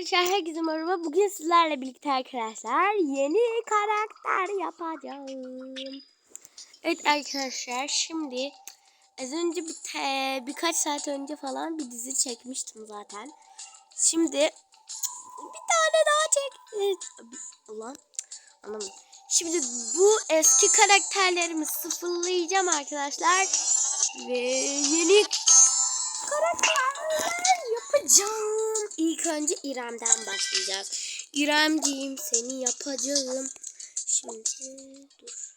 arkadaşlar herkese merhaba. Bugün sizlerle birlikte arkadaşlar yeni karakter yapacağım. Evet arkadaşlar şimdi az önce bir te- birkaç saat önce falan bir dizi çekmiştim zaten. Şimdi bir tane daha çek. Ulan anlamadım. Şimdi bu eski karakterlerimi sıfırlayacağım arkadaşlar. Ve yeni karakterler yapacağım. İlk önce İrem'den başlayacağız. İremciğim seni yapacağım. Şimdi dur.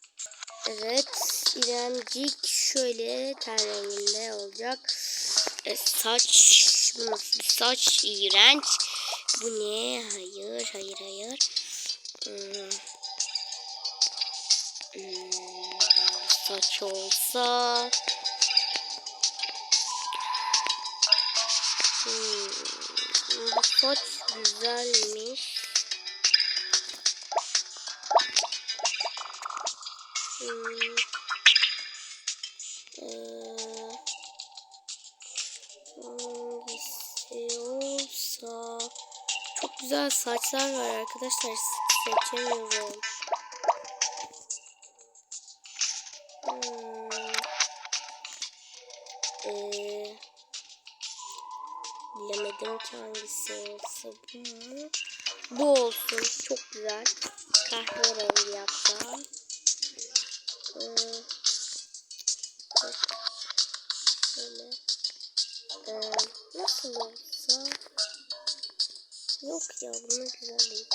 Evet İremcik şöyle ten renginde olacak. E, saç bu saç iğrenç. Bu ne? Hayır hayır hayır. Hmm. Hmm, saç olsa saç güzelmiş. Hmm. Ee, hangisi olsa çok güzel saçlar var arkadaşlar seçemiyorum. Hmm. Ee, Bilemedim ki hangisi olsa bu olsun. Çok güzel. Kahverengi bak. Şöyle. Nasıl olsa? Yok ya bunun güzel değil.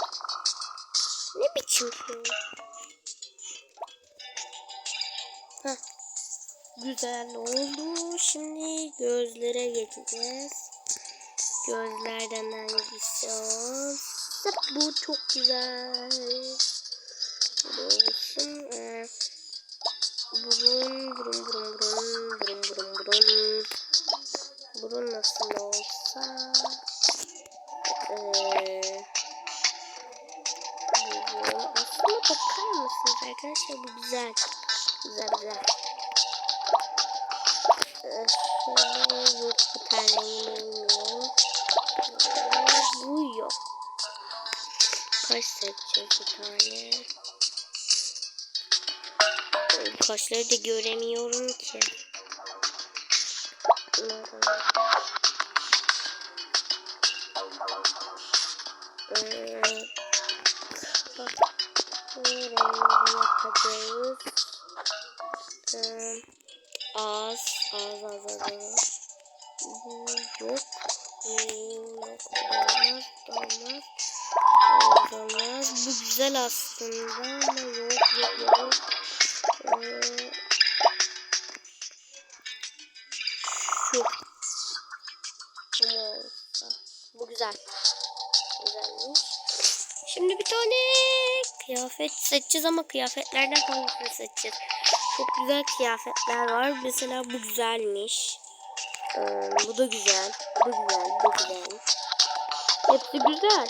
Ne biçim şey? Heh. Güzel oldu. Şimdi gözlere geçeceğiz. Gözlerden hangisi olsa bu çok güzel. Bu olsun. Ee, burun, burun, burun, burun, burun, burun, burun. Burun nasıl olsa. Ee, burun. Aslında bakar mısınız arkadaşlar bu güzel. Güzel güzel. Ee, yok bu tane bilmiyorum. Bu yok. Kaş seçeceğiz bir tane. Kaşları da göremiyorum ki. Ee. Ee, az, az, az, az, az. Bu yok. Olmaz, olmaz. Olmaz. Bu güzel aslında ama yok, yok, yok. Ee, şu. Bu güzel. Güzelmiş. Şimdi bir tane kıyafet seçeceğiz ama kıyafetlerden hangisini seçeceğiz? Çok güzel kıyafetler var. Mesela bu güzelmiş. Ee, bu da güzel. Bu da güzel. Bu da güzel. Hepsi güzel.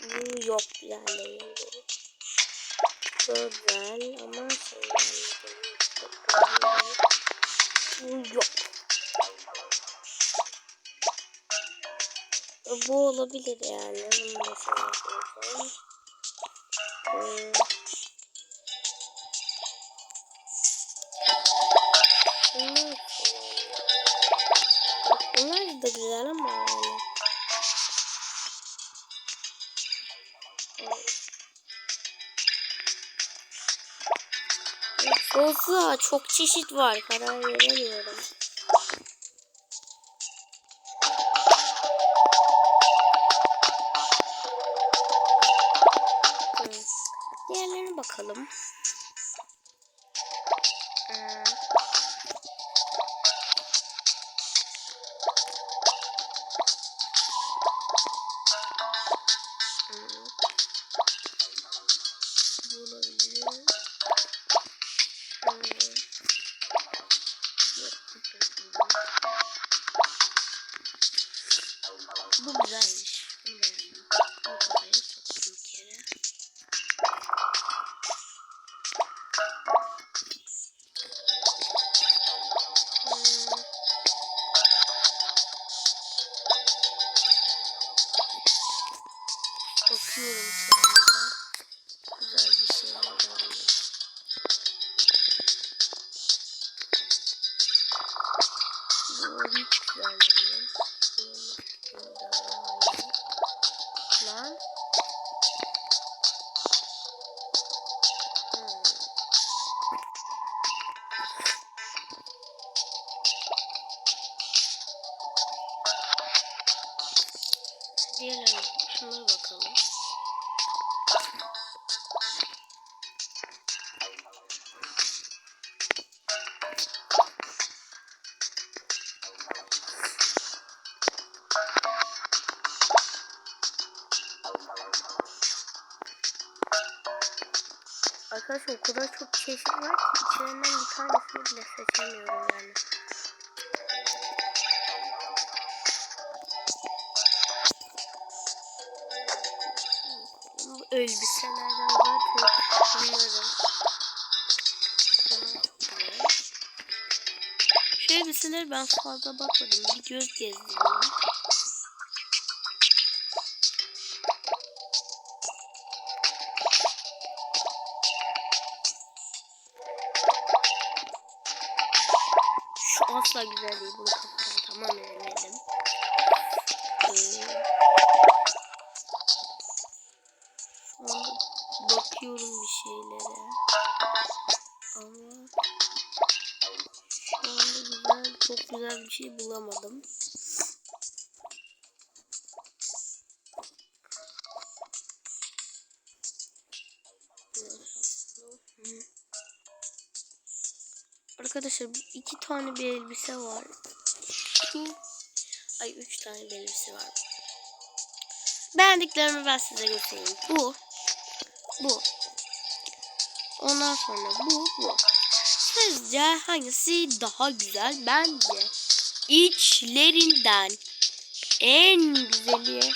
Bu yok güzel değil. Bu güzel ama şey yani bu yok. Bu olabilir yani. Bunu da Fazla çok çeşit var karar veremiyorum. Arkadaşlar o kadar çok çeşit var ki içlerinden bir tanesini bile seçemiyorum yani. Elbiselerden zaten bunların. Şu elbiseleri ben fazla bakmadım. Bir göz gezdirdim. Güzel değil. Bunu kafamda tamamen eledim. Ee, bakıyorum bir şeylere. Ama şu anda güzel, çok güzel bir şey bulamadım. Arkadaşlar iki tane bir elbise var. Şu ay üç tane bir elbise var. Beğendiklerimi ben size göstereyim. Bu, bu. Ondan sonra bu, bu. Sizce hangisi daha güzel? Bence içlerinden en güzeli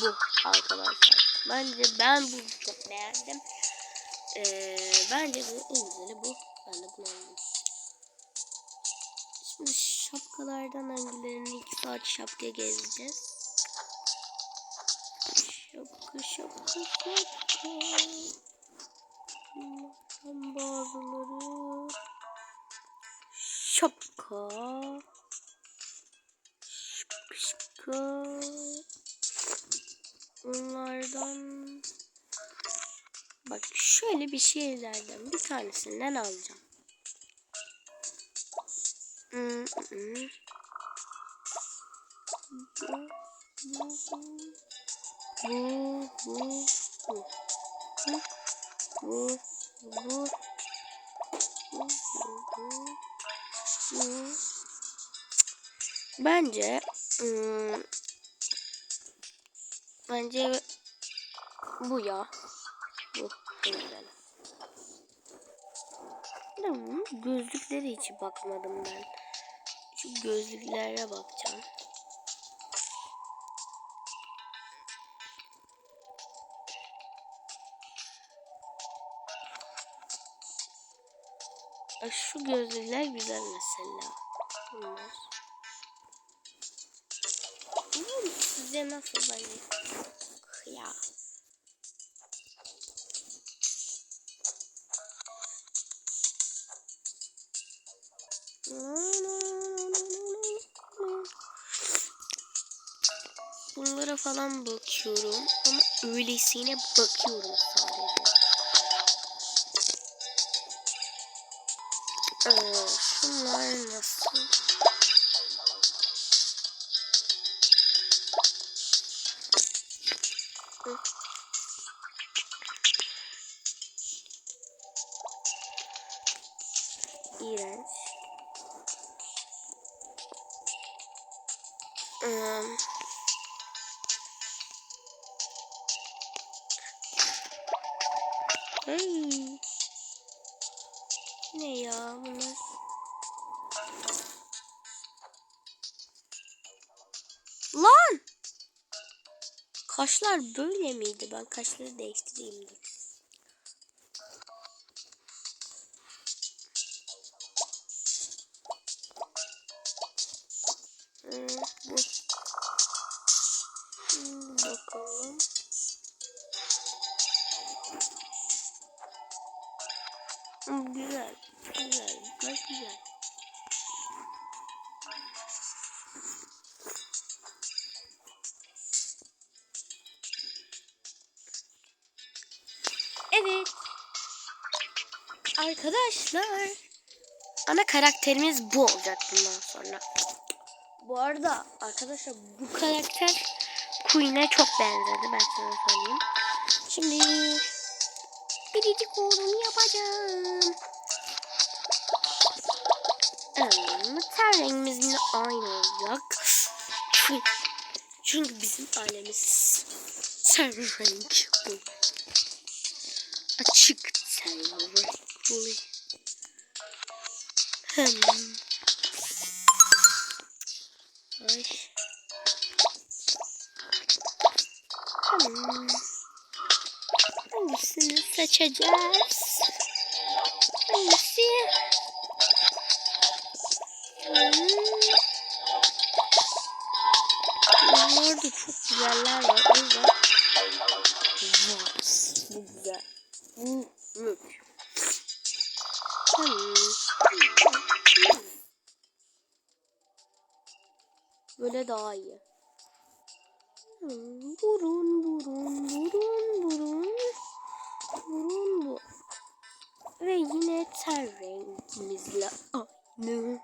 bu arkadaşlar. Bence ben bunu çok beğendim. Ee, bence bu en güzeli bu. Ben de bunu aldım. Şimdi şapkalardan hangilerini iki saat şapka gezeceğiz. Şapka şapka şapka. Bunlardan bazıları. Şapka. Şapka şapka. Bunlardan Bak şöyle bir şeylerden bir tanesinden alacağım. Hmm, hmm. Bu, bu, bu, bu, bu, bu, bu, bu, Bence hmm, bence bu ya. Bu en güzeli. Hmm, gözlükleri hiç bakmadım ben. Şu gözlüklere bakacağım. Şu gözlükler güzel mesela. Bunlar. Size nasıl bence? Ya. Bunlara falan bakıyorum ama öylesine bakıyorum sadece. Ee, şunlar nasıl? Miydi? Ben kaşları değiştireyim dur. Hmm, bu. Arkadaşlar ana karakterimiz bu olacak bundan sonra. Bu arada arkadaşlar bu karakter Queen'e çok benzedi ben sana söyleyeyim. Şimdi biricik oğlum yapacağım. Hmm, ten rengimiz aynı olacak. Çünkü, çünkü bizim ailemiz ten renk bu. Açık ten renk bu. Hmm. Ay. Hmm. Hangisini seçeceğiz? Hangisi? Hmm. Bunlar da çok güzeller var. O yüzden. Ve yine ten rengimizle aynı.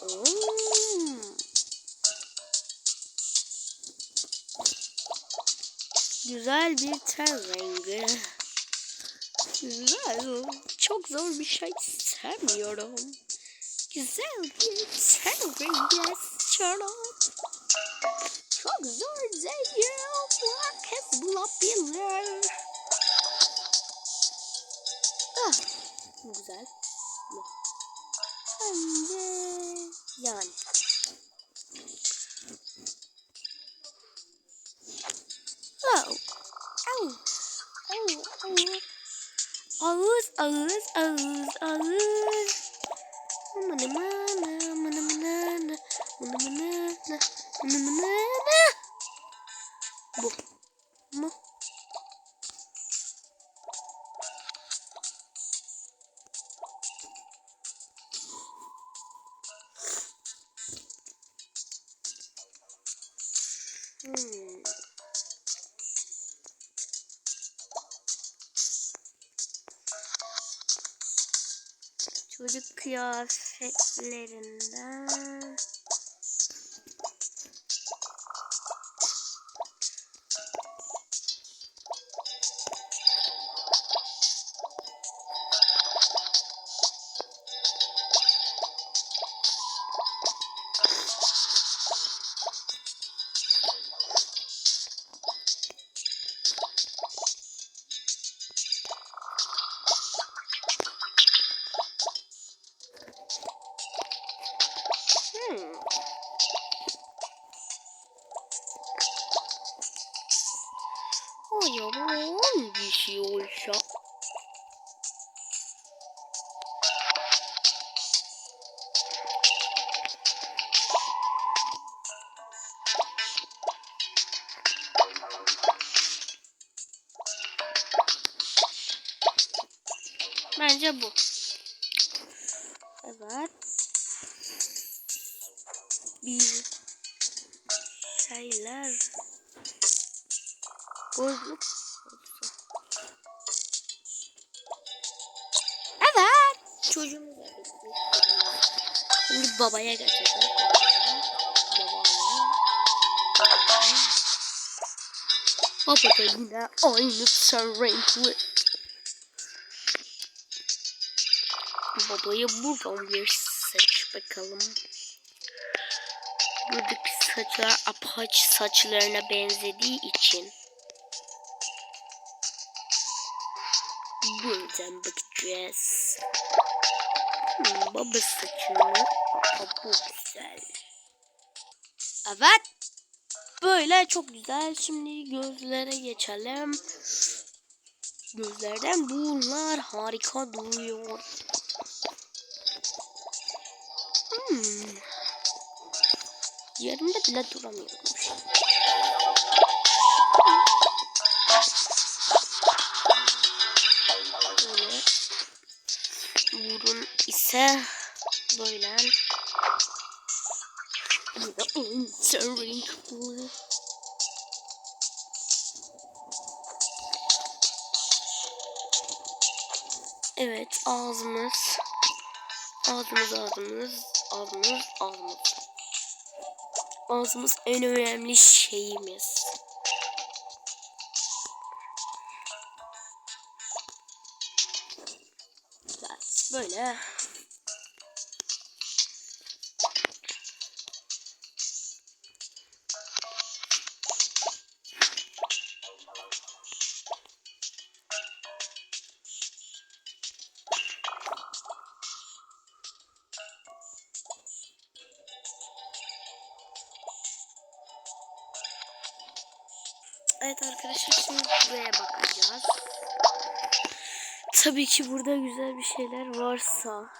Hmm. Güzel bir ten rengi. Güzel. Çok zor bir şey istemiyorum. Güzel bir ten rengi istiyorum. Zor değil. Herkes bulabilir. Ah, güzel. De yani. Oh. Oh. Oh. Oh. Ağız, ağız, ağız, ağız. Mına mına, mına mına, mına mına, mına mına. Bu. üstlerinde Bence bu. Evet. Bir şeyler bozuk. Evet. Çocuğumuz var. Şimdi babaya geçeceğiz. Babaya. Babaya. Baba da yine aynı ten renkli. Babaya buradan bir seç bakalım. Buradaki saçlar apaç saçlarına benzediği için. Buradan bakacağız. Hmm, baba saçını. Aa, bu güzel. Evet. Böyle çok güzel. Şimdi gözlere geçelim. Gözlerden bunlar harika duruyor. Hmm. Yerimde bile duramıyorum. Böyle. Burun ise böyle. Pool. Evet ağzımız. Ağzımız ağzımız. Ağzımız ağzımız. Ağzımız en önemli şeyimiz. Böyle. Evet arkadaşlar şimdi buraya bakacağız. Tabii ki burada güzel bir şeyler varsa.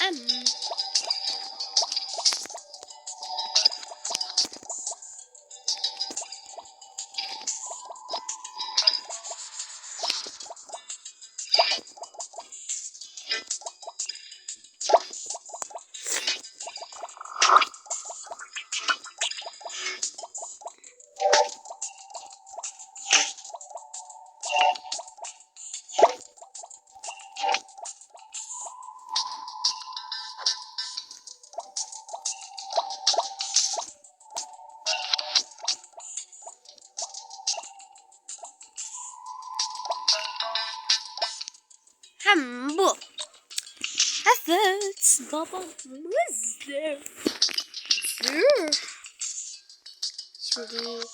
Em. Şimdi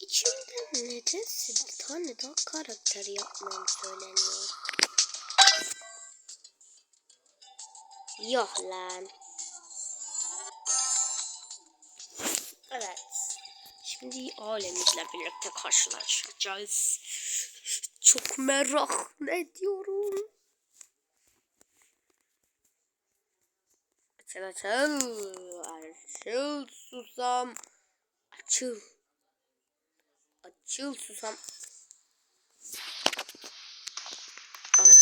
içimden nedense bir tane daha karakter yapmam söyleniyor. Yok lan. Evet. Şimdi ailemizle birlikte karşılaşacağız. Çok merak ediyorum. Açıl açıl. Açıl susam. Açıl. Açıl susam. Ay.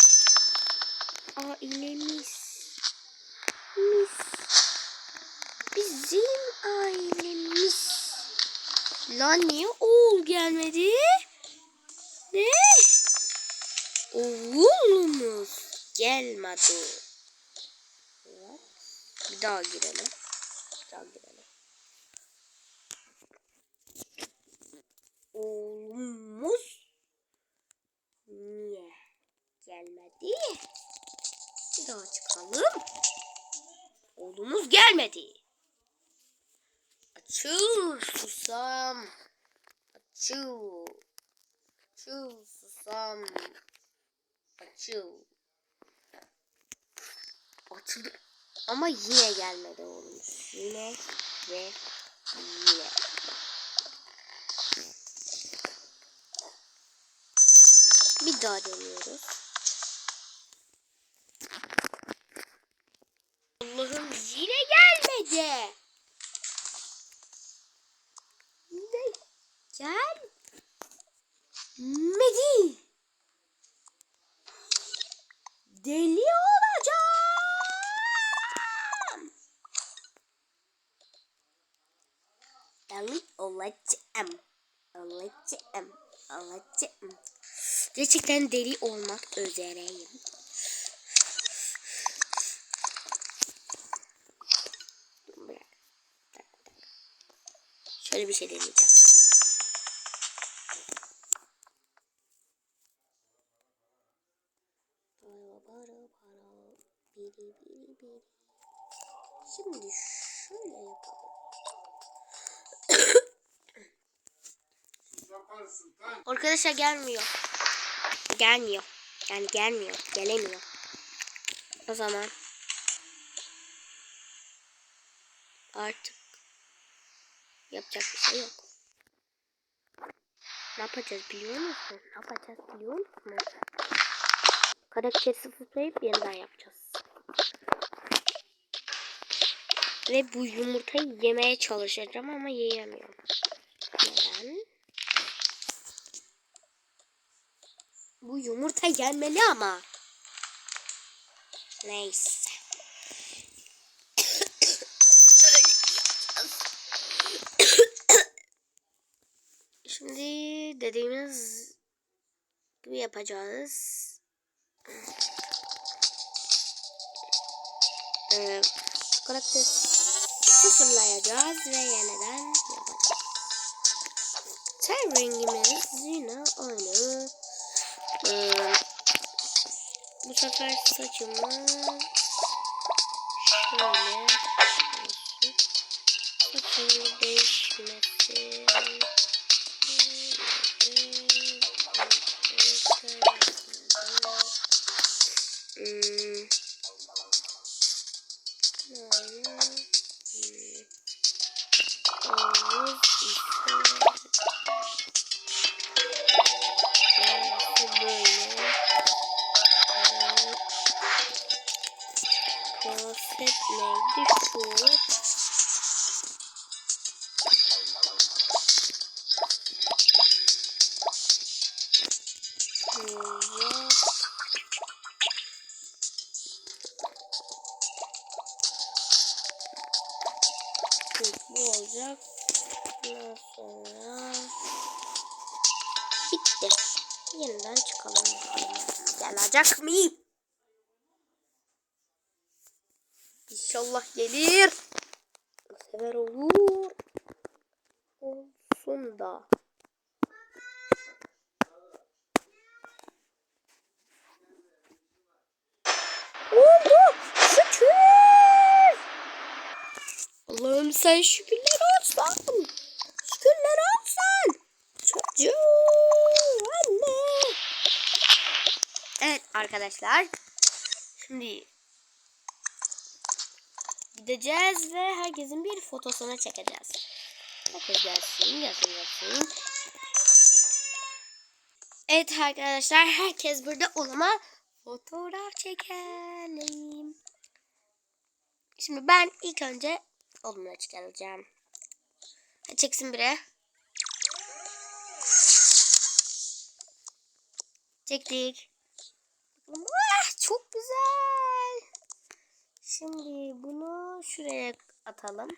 Ailemiz. Mis. Bizim ailemiz. Lan niye oğul gelmedi? Ne? Oğlumuz gelmedi. Daha girelim. Daha girelim. Oğlumuz niye gelmedi? Bir daha çıkalım. Oğlumuz gelmedi. Açıl susam. Açıl. Açıl susam. Açıl. Açıldı. Ama yine gelmedi oğlumuz. Yine ve yine. Bir daha deniyoruz. Allah'ım yine gelmedi. Yine gelmedi. Deli olacağım. Deli olacağım. Olacağım. Olacağım. Gerçekten deli olmak üzereyim. Şöyle bir şey deneyeceğim. Şimdi şöyle yapalım. Arkadaşlar gelmiyor. Gelmiyor. Yani gelmiyor. Gelemiyor. O zaman artık yapacak bir şey yok. Ne yapacağız biliyor musun? Ne yapacağız biliyor musun? Karakteri sıfırlayıp yeniden yapacağız. Ve bu yumurtayı yemeye çalışacağım ama yiyemiyorum. Bu yumurta yenmeli ama. Neyse. Şimdi dediğimiz gibi yapacağız. Ee, karakteri sıfırlayacağız ve yeniden yapacağız. Ten rengimiz yine aynı. Ee, bu sefer saçımı şöyle olsun. Saçımın neydi şu? Sen şükürler olsun. Şükürler olsun. Çocuğum. Anne. Evet arkadaşlar. Şimdi gideceğiz ve herkesin bir fotosunu çekeceğiz. Herkes gelsin, gelsin, gelsin. Evet arkadaşlar herkes burada olama fotoğraf çekelim. Şimdi ben ilk önce olumla çıkaracağım. Hadi çeksin biri. Çektik. Ah, çok güzel. Şimdi bunu şuraya atalım.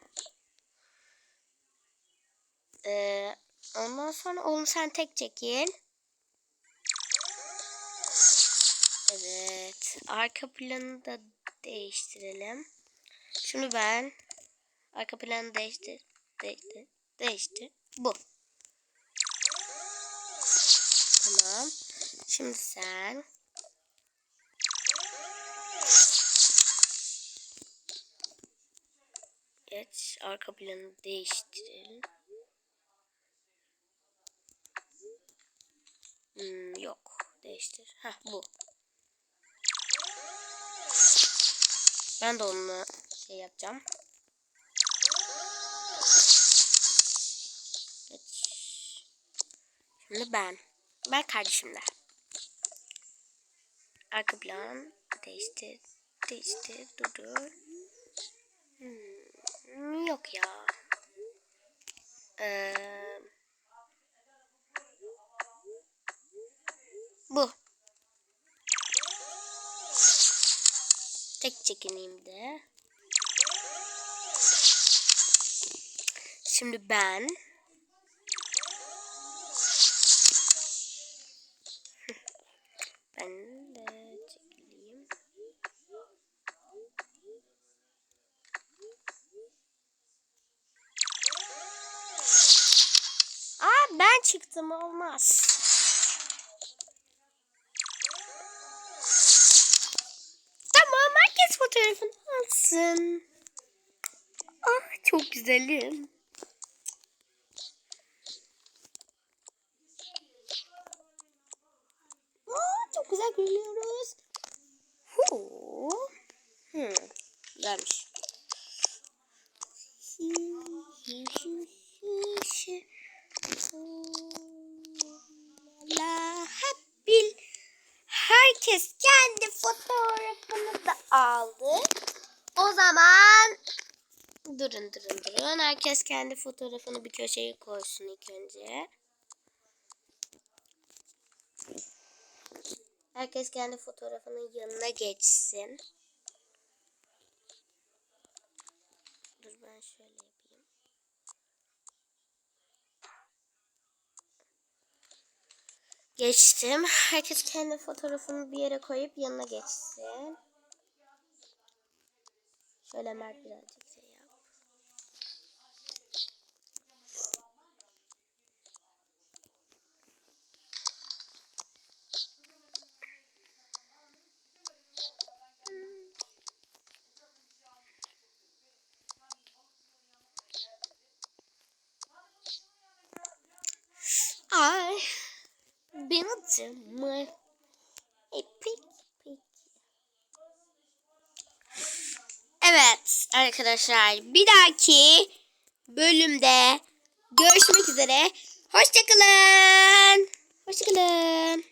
Ee, ondan sonra oğlum sen tek çekin. Evet. Arka planı da değiştirelim. Şunu ben. Arka planı değiştir. Değiştir. Değiştir. Bu. Tamam. Şimdi sen. Geç. Arka planı değiştirelim. Hmm, yok. Değiştir. Heh bu. Ben de onunla şey yapacağım. Geç. Şimdi ben. Ben kardeşimle. Arka plan değiştir. Değiştir. Dur dur. Hmm, yok ya. Ee, bu. Tek çekineyim de. Şimdi ben de çekileyim. Aa ben çıktım olmaz. Tamam herkes fotoğrafını alsın. Ah çok güzelim. Aa, çok güzel görünüyoruz. Huu. Hmm, güzelmiş. Herkes kendi fotoğrafını da aldı. O zaman durun durun durun. Herkes kendi fotoğrafını bir köşeye koysun ilk önce. Herkes kendi fotoğrafının yanına geçsin. Dur ben şöyle yapayım. Geçtim. Herkes kendi fotoğrafını bir yere koyup yanına geçsin. Şöyle Mert birazcık arkadaşlar bir dahaki bölümde görüşmek üzere. Hoşçakalın. Hoşçakalın.